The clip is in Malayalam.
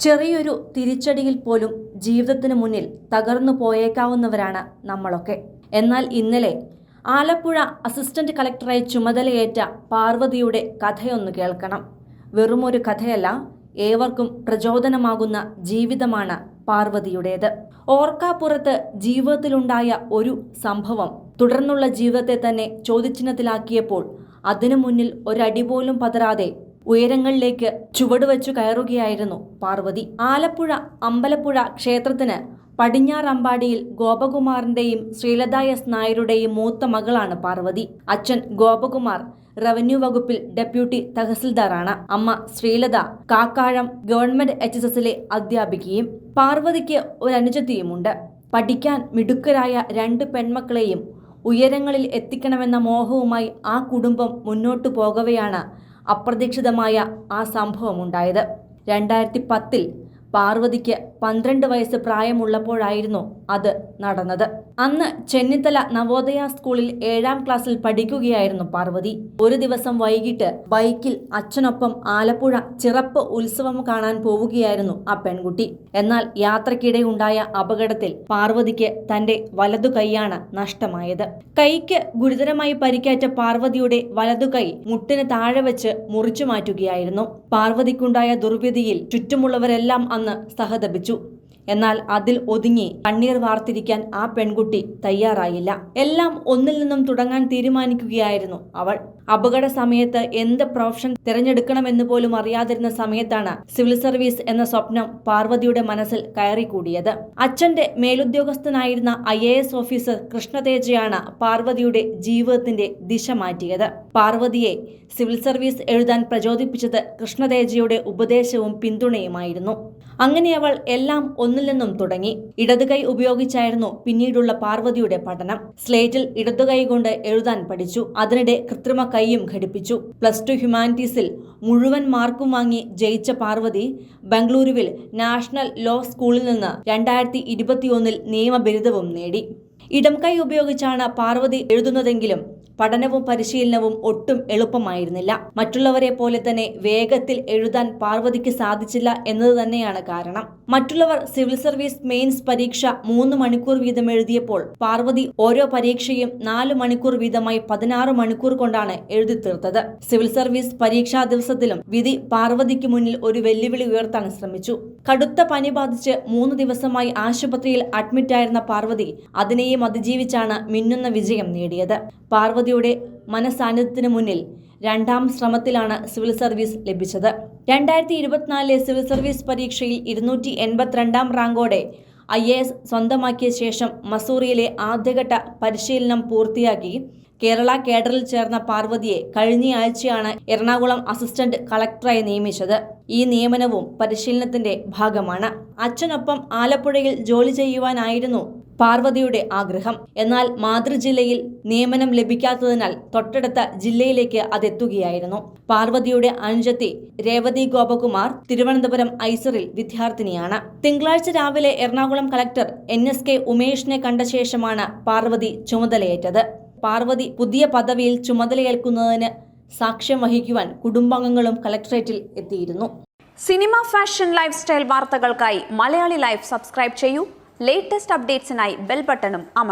ചെറിയൊരു തിരിച്ചടിയിൽ പോലും ജീവിതത്തിന് മുന്നിൽ തകർന്നു പോയേക്കാവുന്നവരാണ് നമ്മളൊക്കെ. എന്നാൽ ഇന്നലെ ആലപ്പുഴ അസിസ്റ്റന്റ് കളക്ടറായി ചുമതലയേറ്റ പാർവതിയുടെ കഥയൊന്ന് കേൾക്കണം. വെറുമൊരു കഥയല്ല ഏവർക്കും പ്രചോദനമാകുന്ന ജീവിതമാണ് പാർവതിയുടേത്. ഓർക്കാപ്പുറത്ത് ജീവിതത്തിലുണ്ടായ ഒരു സംഭവം തുടർന്നുള്ള ജീവിതത്തെ തന്നെ ചോദ്യചിഹ്നത്തിലാക്കിയപ്പോൾ അതിനു മുന്നിൽ ഒരടി പോലും പതറാതെ ഉയരങ്ങളിലേക്ക് ചുവടുവച്ചു കയറുകയായിരുന്നു പാർവതി. ആലപ്പുഴ അമ്പലപ്പുഴ ക്ഷേത്രത്തിന് പടിഞ്ഞാറമ്പാടിയിൽ ഗോപകുമാറിന്റെയും ശ്രീലത എസ് നായരുടെയും മൂത്ത മകളാണ് പാർവതി. അച്ഛൻ ഗോപകുമാർ റവന്യൂ വകുപ്പിൽ ഡെപ്യൂട്ടി തഹസിൽദാറാണ്. അമ്മ Sreelatha Kakkazham government H S എസിലെ അധ്യാപികയും പാർവതിക്ക് ഒരു അനുജത്തിയുമുണ്ട്. പഠിക്കാൻ മിടുക്കരായ രണ്ട് പെൺമക്കളെയും ഉയരങ്ങളിൽ എത്തിക്കണമെന്ന മോഹവുമായി ആ കുടുംബം മുന്നോട്ടു പോകവെയാണ് അപ്രതീക്ഷിതമായ ആ സംഭവമുണ്ടായത്. രണ്ടായിരത്തി പത്തിൽ പാർവതിക്ക് പന്ത്രണ്ട് വയസ്സ് പ്രായമുള്ളപ്പോഴായിരുന്നു അത് നടന്നത്. അന്ന് ചെന്നിത്തല നവോദയ സ്കൂളിൽ ഏഴാം ക്ലാസ്സിൽ പഠിക്കുകയായിരുന്നു പാർവതി. ഒരു ദിവസം വൈകിട്ട് ബൈക്കിൽ അച്ഛനൊപ്പം ആലപ്പുഴ ചിറപ്പ് ഉത്സവം കാണാൻ പോവുകയായിരുന്നു ആ പെൺകുട്ടി. എന്നാൽ യാത്രക്കിടെ ഉണ്ടായ അപകടത്തിൽ പാർവതിക്ക് തന്റെ വലതു കൈയാണ് നഷ്ടമായത്. കൈക്ക് ഗുരുതരമായി പരിക്കേറ്റ പാർവതിയുടെ വലതു കൈ മുട്ടിന് താഴെ വെച്ച് മുറിച്ചു മാറ്റുകയായിരുന്നു. പാർവതിക്കുണ്ടായ ദുർവിധിയിൽ ചുറ്റുമുള്ളവരെല്ലാം അന്ന് സഹതപിച്ചു. എന്നാൽ അതിൽ ഒതുങ്ങി കണ്ണീർ വാർത്തിരിക്കാൻ ആ പെൺകുട്ടി തയ്യാറായില്ല. എല്ലാം ഒന്നിൽ നിന്നും തുടങ്ങാൻ തീരുമാനിക്കുകയായിരുന്നു അവൾ. അപകട സമയത്ത് എന്ത് പ്രൊഫഷൻ തിരഞ്ഞെടുക്കണമെന്ന് പോലും അറിയാതിരുന്ന സമയത്താണ് സിവിൽ സർവീസ് എന്ന സ്വപ്നം പാർവതിയുടെ മനസ്സിൽ കയറിക്കൂടിയത്. അച്ഛന്റെ മേലുദ്യോഗസ്ഥനായിരുന്ന ഐ എ എസ് ഓഫീസർ കൃഷ്ണതേജയാണ് പാർവതിയുടെ ജീവിതത്തിന്റെ ദിശ മാറ്റിയത്. പാർവതിയെ സിവിൽ സർവീസ് എഴുതാൻ പ്രചോദിപ്പിച്ചത് കൃഷ്ണതേജയുടെ ഉപദേശവും പിന്തുണയുമായിരുന്നു. അങ്ങനെ അവൾ എല്ലാം ഒന്നിൽ നിന്നും തുടങ്ങി ഇടതുകൈ ഉപയോഗിച്ചായിരുന്നു പിന്നീടുള്ള പാർവതിയുടെ പഠനം. സ്ലേറ്റിൽ ഇടതുകൈ കൊണ്ട് എഴുതാൻ പഠിച്ചു. അതിനിടെ കൃത്രിമ കൈയും ഘടിപ്പിച്ചു. പ്ലസ് ടു ഹ്യൂമാനിറ്റീസിൽ മുഴുവൻ മാർക്കും വാങ്ങി ജയിച്ച പാർവതി ബംഗളൂരുവിൽ നാഷണൽ ലോ സ്കൂളിൽ നിന്ന് രണ്ടായിരത്തി ഇരുപത്തിയൊന്നിൽ നിയമബിരുദവും നേടി. ഇടം കൈ ഉപയോഗിച്ചാണ് പാർവതി എഴുതുന്നതെങ്കിലും പഠനവും പരിശീലനവും ഒട്ടും എളുപ്പമായിരുന്നില്ല. മറ്റുള്ളവരെ പോലെ തന്നെ വേഗത്തിൽ എഴുതാൻ പാർവതിക്ക് സാധിച്ചില്ല എന്നത് തന്നെയാണ് കാരണം. മറ്റുള്ളവർ സിവിൽ സർവീസ് മെയിൻസ് പരീക്ഷ മൂന്ന് മണിക്കൂർ വീതം എഴുതിയപ്പോൾ പാർവതി ഓരോ പരീക്ഷയും നാല് മണിക്കൂർ വീതമായി പതിനാറ് മണിക്കൂർ കൊണ്ടാണ് എഴുതി തീർത്തത്. സിവിൽ സർവീസ് പരീക്ഷാ ദിവസത്തിലും വിധി പാർവതിക്ക് മുന്നിൽ ഒരു വെല്ലുവിളി ഉയർത്താൻ ശ്രമിച്ചു. കടുത്ത പനി ബാധിച്ച് മൂന്ന് ദിവസമായി ആശുപത്രിയിൽ അഡ്മിറ്റായിരുന്ന പാർവതി അതിനെയും അതിജീവിച്ചാണ് മിന്നുന്ന വിജയം നേടിയത്. പാർവതിയുടെ മനസാന്നിധ്യത്തിന് മുന്നിൽ രണ്ടാം ശ്രമത്തിലാണ് സിവിൽ സർവീസ് ലഭിച്ചത്. രണ്ടായിരത്തി ഇരുപത്തിനാലിലെ സിവിൽ സർവീസ് പരീക്ഷയിൽ ഇരുന്നൂറ്റി എൺപത്തിരണ്ടാം റാങ്കോടെ ഐ എ എസ് സ്വന്തമാക്കിയ ശേഷം മസൂറിയിലെ ആദ്യഘട്ട പരിശീലനം പൂർത്തിയാക്കി കേരള കേഡറിൽ ചേർന്ന പാർവതിയെ കഴിഞ്ഞയാഴ്ചയാണ് എറണാകുളം അസിസ്റ്റന്റ് കളക്ടറായി നിയമിച്ചത്. ഈ നിയമനവും പരിശീലനത്തിന്റെ ഭാഗമാണ്. അച്ഛനൊപ്പം ആലപ്പുഴയിൽ ജോലി ചെയ്യുവാനായിരുന്നു പാർവതിയുടെ ആഗ്രഹം. എന്നാൽ മാതൃജില്ലയിൽ നിയമനം ലഭിക്കാത്തതിനാൽ തൊട്ടടുത്ത ജില്ലയിലേക്ക് അതെത്തുകയായിരുന്നു. പാർവതിയുടെ അഞ്ചത്തി രേവതി ഗോപകുമാർ തിരുവനന്തപുരം ഐസറിൽ വിദ്യാർത്ഥിനിയാണ്. തിങ്കളാഴ്ച രാവിലെ Ernakulam collector N S K ഉമേഷിനെ കണ്ട ശേഷമാണ് പാർവതി ചുമതലയേറ്റത്. പാർവതി പുതിയ പദവിയിൽ ചുമതലയേൽക്കുന്നതിന് സാക്ഷ്യം വഹിക്കുവാൻ കുടുംബാംഗങ്ങളും കലക്ട്രേറ്റിൽ എത്തിയിരുന്നു. സിനിമ ഫാഷൻ ലൈഫ് സ്റ്റൈൽ വാർത്തകൾക്കായി മലയാളി ലൈഫ് സബ്സ്ക്രൈബ് ചെയ്യൂ. ലേറ്റസ്റ്റ് അപ്ഡേറ്റ്സിനായി ബെൽ ബട്ടണും അമർ